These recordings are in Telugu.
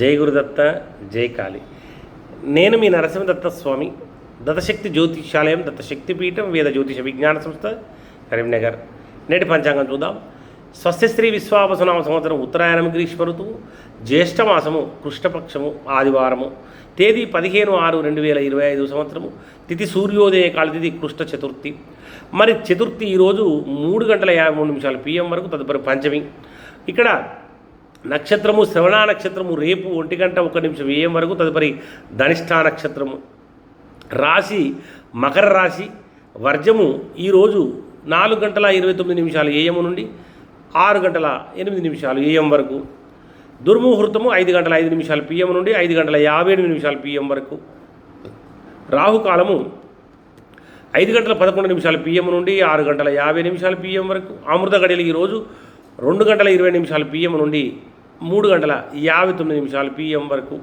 జై గురుదత్త జై కాళి. నేను మీ నరసింహదత్త స్వామి దత్తశక్తి జ్యోతిషాలయం దత్తశక్తి పీఠం వేద జ్యోతిష విజ్ఞాన సంస్థ కరీంనగర్. నేటి పంచాంగం చూద్దాం. స్వస్తిశ్రీ విశ్వాపసనామ సంవత్సరం ఉత్తరాయణం గ్రీష్మ ఋతువు జ్యేష్ఠమాసము కృష్ణపక్షము ఆదివారము తేదీ పదిహేను ఆరు రెండు వేల ఇరవై ఐదు సంవత్సరము తిథి సూర్యోదయ కాల తిథి కృష్ణ చతుర్థి. మరి చతుర్థి ఈరోజు మూడు గంటల యాభై మూడు నిమిషాలు పిఎం వరకు తదుపరి పంచమి. ఇక్కడ నక్షత్రము శ్రవణ నక్షత్రము రేపు ఒంటి గంట ఒక నిమిషం ఏం వరకు తదుపరి ధనిష్టా నక్షత్రము. రాశి మకర రాశి వర్జము ఈరోజు నాలుగు గంటల ఇరవై తొమ్మిది నిమిషాలు ఏఎం నుండి ఆరు గంటల ఎనిమిది నిమిషాలు ఏఎం వరకు. దుర్ముహూర్తము ఐదు గంటల ఐదు నిమిషాలు పిఎం నుండి ఐదు గంటల యాభై ఎనిమిది నిమిషాలు పిఎం వరకు. రాహుకాలము ఐదు గంటల పదకొండు నిమిషాలు పిఎం నుండి ఆరు గంటల యాభై నిమిషాలు పిఎం వరకు. అమృత గడియలు ఈరోజు రెండు గంటల ఇరవై నిమిషాలు పిఎం నుండి మూడు గంటల యాభై తొమ్మిది నిమిషాలు పిఎం వరకు.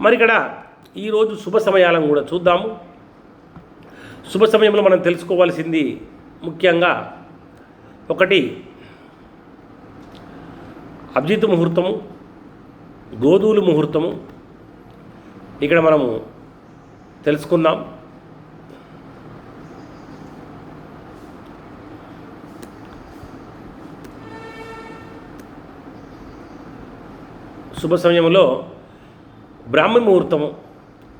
మరి ఇక్కడ ఈరోజు శుభ సమయాలను కూడా చూద్దాము. శుభ సమయంలో మనం తెలుసుకోవాల్సింది ముఖ్యంగా ఒకటి అభిజిత్ ముహూర్తము గోధువులు ముహూర్తము. ఇక్కడ మనము తెలుసుకుందాం. శుభ సమయంలో బ్రాహ్మీ ముహూర్తము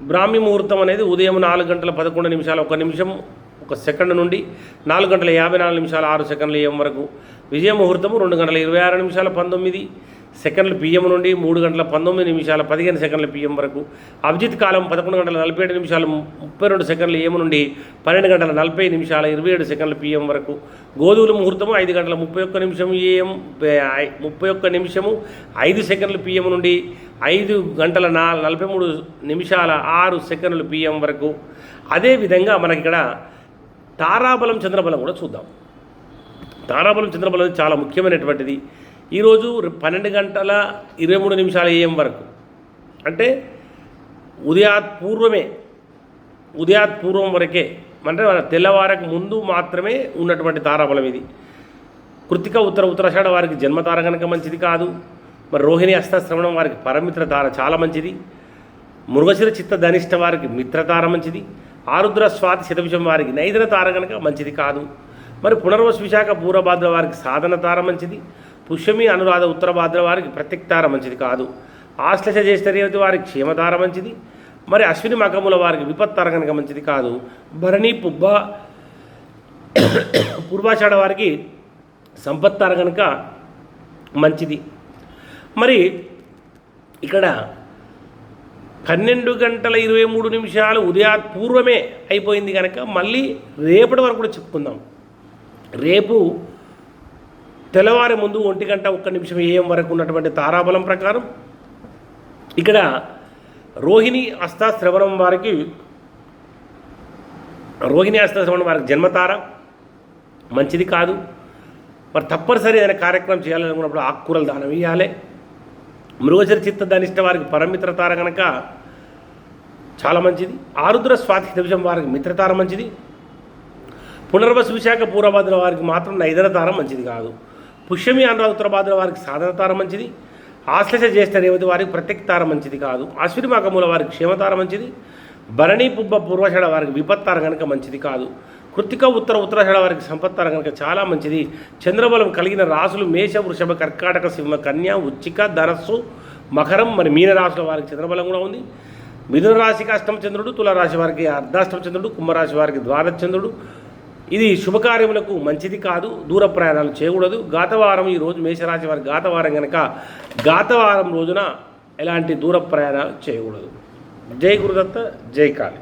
బ్రాహ్మీ ముహూర్తం అనేది ఉదయం నాలుగు గంటల పదకొండు నిమిషాలు ఒక నిమిషం ఒక సెకండ్ నుండి నాలుగు గంటల యాభై నాలుగు నిమిషాలు ఆరు సెకండ్ల ఏం వరకు. విజయ ముహూర్తము రెండు గంటల ఇరవై ఆరు నిమిషాల పంతొమ్మిది సెకండ్ల పిఎం నుండి మూడు గంటల పంతొమ్మిది నిమిషాల పదిహేను సెకండ్ల పిఎం వరకు. అభిజిత్ కాలం పదకొండు గంటల నలభై ఏడు నిమిషాలు ముప్పై రెండు సెకండ్ల ఏఎం నుండి పన్నెండు గంటల నలభై నిమిషాల ఇరవై ఏడు సెకండ్ల పిఎం వరకు. గోధువుల ముహూర్తము ఐదు గంటల ముప్పై ఒక్క నిమిషం ఏఎం ముప్పై ఒక్క నిమిషము ఐదు సెకండ్ల పిఎం నుండి ఐదు గంటల నా నలభై మూడు నిమిషాల ఆరు సెకండ్లు పిఎం వరకు. అదేవిధంగా మనకి ఇక్కడ తారాబలం చంద్రబలం కూడా చూద్దాం. తారాబలం చంద్రబలం చాలా ముఖ్యమైనటువంటిది. ఈరోజు పన్నెండు గంటల ఇరవై మూడు నిమిషాల ఏఎం వరకు. అంటే ఉదయాత్ పూర్వమే ఉదయాత్ పూర్వం వరకే అంటే తెల్లవారకు ముందు మాత్రమే ఉన్నటువంటి తారాబలం ఇది. కృతిక ఉత్తర ఉత్తరాషాఢ వారికి జన్మతార కనుక మంచిది కాదు. మరి రోహిణి అస్తశ్రవణం వారికి పరమిత్ర తార చాలా మంచిది. మృగశిర చిత్త ధనిష్ట వారికి మిత్రతార మంచిది. ఆరుద్ర స్వాతి శతవిషం వారికి నైదన తార కనుక మంచిది కాదు. మరి పునర్వశ విశాఖ పూర్వభాద్ర వారికి సాధన తార మంచిది. పుష్యమి అనురాధ ఉత్తర భాద్ర వారికి ప్రత్యక్తార మంచిది కాదు. ఆశ్లేష జ్యేష్ఠ రేవతి వారికి క్షేమతార మంచిది. మరి అశ్విని మకముల వారికి విపత్తార కనుక మంచిది కాదు. భరణి పుబ్బ పూర్వాషాఢ వారికి సంపత్తార కనుక మంచిది. మరి ఇక్కడ పన్నెండు గంటల ఇరవై మూడు నిమిషాలు ఉదయా పూర్వమే అయిపోయింది కనుక మళ్ళీ రేపటి వరకు కూడా చెప్పుకుందాం. రేపు తెల్లవారే ముందు ఒంటి గంట ఒక్క నిమిషం ఏఎం వరకు ఉన్నటువంటి తారాబలం ప్రకారం ఇక్కడ రోహిణి అస్తాశ్రవణం వారికి రోహిణి అస్తాశ్రవణం వారికి జన్మతార. మంచిది కాదు. మరి తప్పనిసరి ఏదైనా కార్యక్రమం చేయాలనుకున్నప్పుడు ఆకుకూరలు దానం ఇవ్వాలి మృగచర చిత్త ధనిష్ట వారికి పరమిత్రతార కనుక చాలా మంచిది. ఆరుద్ర స్వాతి దివిజం వారికి మిత్రతార మంచిది. పునర్వసు విశాఖ పూర్వభాద్ర వారికి మాత్రం నైదర తారం మంచిది కాదు. పుష్యమి అనురాధ ఉత్తరభాద్ర వారికి సాధనతార మంచిది. ఆశ్లేష జ్యేష్ఠ రేవతి వారికి ప్రత్యక్తార మంచిది కాదు. అశ్విని మకముల వారికి క్షేమతార మంచిది. భరణి పుబ్బ పూర్వషడ వారికి విపత్తార కనుక మంచిది కాదు. కృతిక ఉత్తర ఉత్తరాషాఢ వారికి సంపత్తార కనుక చాలా మంచిది. చంద్రబలం కలిగిన రాసులు మేష వృషభ కర్కాటక సింహ కన్య ఉచ్చిక ధనస్సు మకరం మరి మీనరాశుల వారికి చంద్రబలం కూడా ఉంది. మిథున రాశికి అష్టమ చంద్రుడు తులారాశి వారికి అర్ధాష్టమ చంద్రుడు కుంభరాశి వారికి ద్వాదశ చంద్రుడు ఇది శుభకార్యములకు మంచిది కాదు దూర ప్రయాణాలు చేయకూడదు. గాతవారం ఈరోజు మేషరాశి వారి గాతవారం కనుక గాతవారం రోజున ఎలాంటి దూర ప్రయాణాలు చేయకూడదు. జై గురుదత్త జై కాళీ.